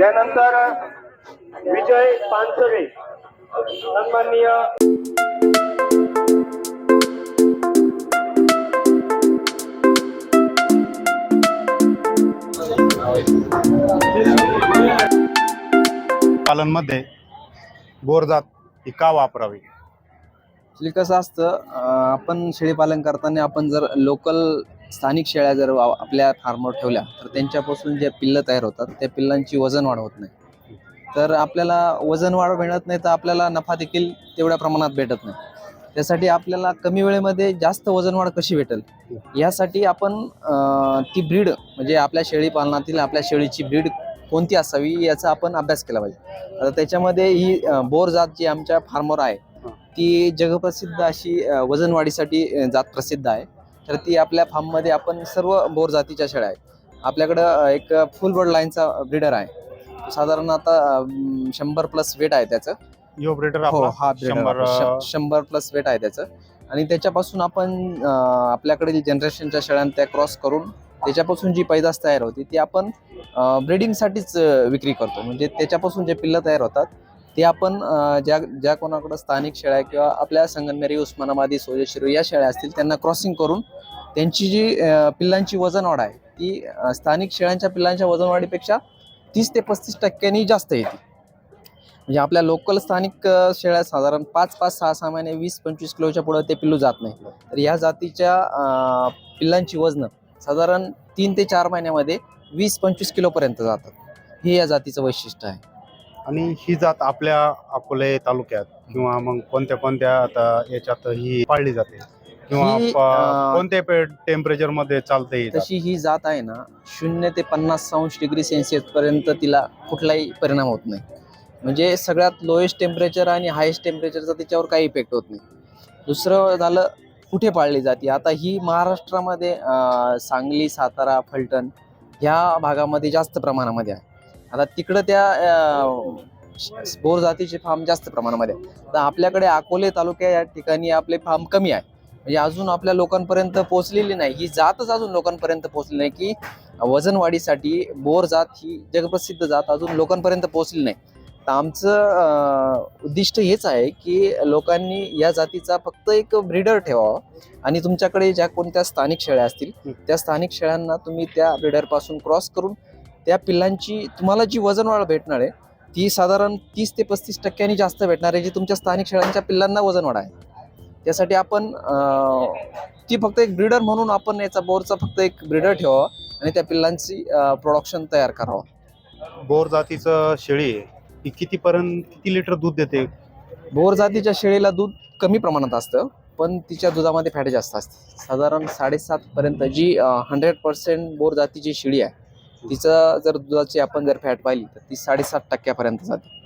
यानंतर विजय पानसरे सन्माननीय पालनमध्ये बोरजात ही का वापरावी? कसं असतं आपण शेळीपालन करताना आपण जर लोकल स्थानिक शेळ्या जर वा- आपल्या फार्मवर ठेवल्या तर त्यांच्यापासून जे पिल्लं तयार होतात त्या पिल्लांची वजन वाढ होत नाही. तर आपल्याला वजन वाढ मिळत नाही तर आपल्याला नफा देखील तेवढ्या प्रमाणात भेटत नाही. त्यासाठी आपल्याला कमी वेळेमध्ये जास्त वजन वाढ कशी भेटेल? यासाठी आपण ती ब्रीड म्हणजे आपल्या शेळी पालनातील आपल्या शेळीची ब्रीड कोणती असावी याचा आपण अभ्यास केला पाहिजे. आता त्याच्यामध्ये ही बोर जात जी आमच्या फार्मवर आहे ती जगप्रसिद्ध अशी अ, वजन वाढीसाठी अ, जात प्रसिद्ध आहे. तर ती आपल्या फार्ममध्ये आपण सर्व बोर जातीच्या शेळ्या आहेत. आपल्याकडं एक फुल बर्ड लाईनचा ब्रीडर आहे. साधारण आता शंभर प्लस वेट आहे त्याचं. यो ब्रेडर हो हा शंभर शंभर प्लस वेट आहे त्याचं. आणि त्याच्यापासून आपण अ, आपल्याकडील जनरेशनच्या शेळ्या त्या क्रॉस करून त्याच्यापासून जी पैदास तयार होती ती आपण ब्रिडिंगसाठीच विक्री करतो. म्हणजे त्याच्यापासून जे पिल्लं तयार होतात ते आपण ज्या ज्या कोणाकडं स्थानिक शेळ्या किंवा आपल्या संगनमेरी उस्मानाबादी सोजेश्वरी या शेळ्या असतील त्यांना क्रॉसिंग करून त्यांची जी पिल्लांची वजनवाढ आहे ती स्थानिक शेळ्यांच्या पिल्लांच्या वजनवाढीपेक्षा तीस ते पस्तीस टक्क्यांनी जास्त येते म्हणजे आपल्या लोकल स्थानिक शेळ्या साधारण पाच पाच सहा सहा महिने वीस पंचवीस किलोच्या पुढं ते पिल्लू जात नाही. तर या जातीच्या पिल्लांची वजन साधारण तीन ते चार महिन्यामध्ये वीस पंचवीस किलोपर्यंत जातात. हे या जातीचं वैशिष्ट्य आहे. आणि ही जात आपल्या अकोले तालुक्यात किंवा मग कोणत्या कोणत्या आता याच्यात ही पाळली जाते. किंवा ही, प- अं, कोणत्या टेम्परेचरमध्ये चालते ही जात? तशी ही जात आहे ना शून्य ते पन्नास अंश डिग्री सेल्सिअस पर्यंत तिला कुठलाही परिणाम होत नाही. म्हणजे सगळ्यात लोएस्ट टेम्परेचर आणि हायेस्ट टेम्परेचरचा तिच्यावर काही इफेक्ट होत नाही. दुसरं झालं कुठे पाळली जाते आता ही महाराष्ट्रामध्ये अं, सांगली सातारा फलटण ह्या भागामध्ये जास्त प्रमाणामध्ये आहे. आता तिकडं त्या बोर जातीचे फार्म जास्त प्रमाणामध्ये तर आपल्याकडे अकोले तालुक्या या ठिकाणी आपले फार्म कमी आहे. म्हणजे अजून आपल्या लोकांपर्यंत पोहोचलेली नाही. ही जातच अजून लोकांपर्यंत पोहोचली नाही की वजन वाढीसाठी बोर जात ही जगप्रसिद्ध जात अजून लोकांपर्यंत पोहोचली नाही. तर आमचं उद्दिष्ट हेच आहे की लोकांनी या जातीचा फक्त एक ब्रीडर ठेवावा. आणि तुमच्याकडे ज्या कोणत्या स्थानिक शेळ्या असतील त्या स्थानिक शेळ्यांना तुम्ही त्या ब्रीडरपासून क्रॉस करून त्या पिल्लांची तुम्हाला जी वजन वाढ भेटणार आहे ती साधारण तीस ते पस्तीस टक्क्यांनी जास्त भेटणार आहे जी तुमच्या स्थानिक शेळ्यांच्या पिल्लांना वजन वाढ आहे. त्यासाठी आपण ती फक्त एक ब्रीडर म्हणून आपण याचा बोरचा फक्त एक ब्रीडर ठेवावा आणि त्या पिल्लांची प्रोडक्शन तयार करावं. बोर जातीचं शेळी ही कितीपर्यंत किती लिटर दूध देते? बोर जातीच्या शेळीला दूध कमी प्रमाणात असतं पण तिच्या दुधामध्ये फॅट जास्त असते. साधारण साडेसात पर्यंत जी हंड्रेड पर्सेंट बोर जातीची शेळी आहे तिचं जर दुधाची आपण जर फॅट पाहिली तर ती साडेसात टक्क्यापर्यंत जाते.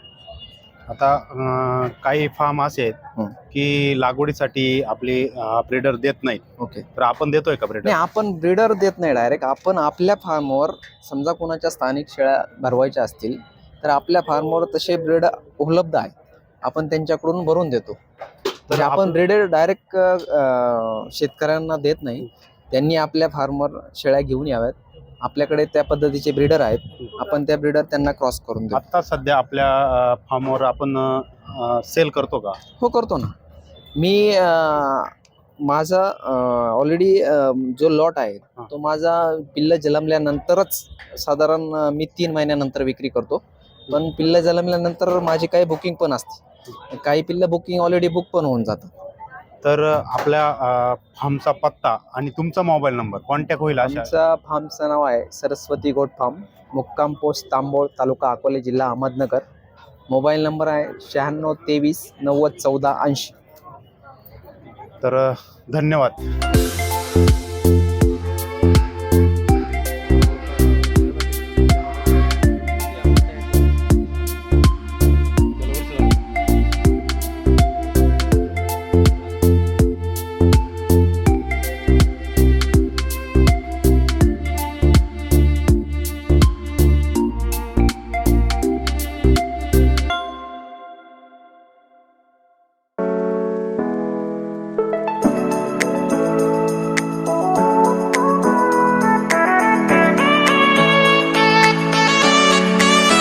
आता अं, काही फार्म असे आहेत हं. की लागवडीसाठी आपले ब्रेडर देत नाहीत. ओके. तर आपण देतोय का नाही ब्रेडर आपण ब्रीडर देत नाही डायरेक्ट आपण आपल्या फार्मवर समजा कोणाच्या स्थानिक शेळ्या भरवायच्या असतील तर आपल्या फार्मवर तसे ब्रीड उपलब्ध आहेत. आपण त्यांच्याकडून भरून देतो. तर आपण आपण- ब्रीडर डायरेक्ट शेतकऱ्यांना देत नाही. त्यांनी आपल्या फार्मवर शेळ्या घेऊन याव्यात. आपल्याकडे त्या पद्धतीचे ब्रीडर आहेत. आपण त्या ब्रीडर त्यांना क्रॉस करून देतो आता सध्या आपल्या फार्मवर आपण सेल करतो का? हो करतो ना. मी अं, माझा ऑलरेडी जो लॉट आहे हा. तो माझा पिल्ल जन्मल्यानंतरच साधारण अं, मी तीन महिन्यानंतर विक्री करतो. पण पिल्ल जन्मल्यानंतर माझी काही बुकिंग पण असते. काही पिल्ल बुकिंग ऑलरेडी बुक पण होऊन जातं तर आपल्या फार्मचा पत्ता आणि तुमचा मोबाईल नंबर कॉन्टॅक्ट होईल आमचा फार्मचं नाव आहे सरस्वती गोट फार्म मुक्काम पोस्ट तांबोळ तालुका अकोले जिल्हा अहमदनगर. मोबाईल नंबर आहे शहाण्णव तेवीस नव्वद चौदा ऐंशी. तर धन्यवाद.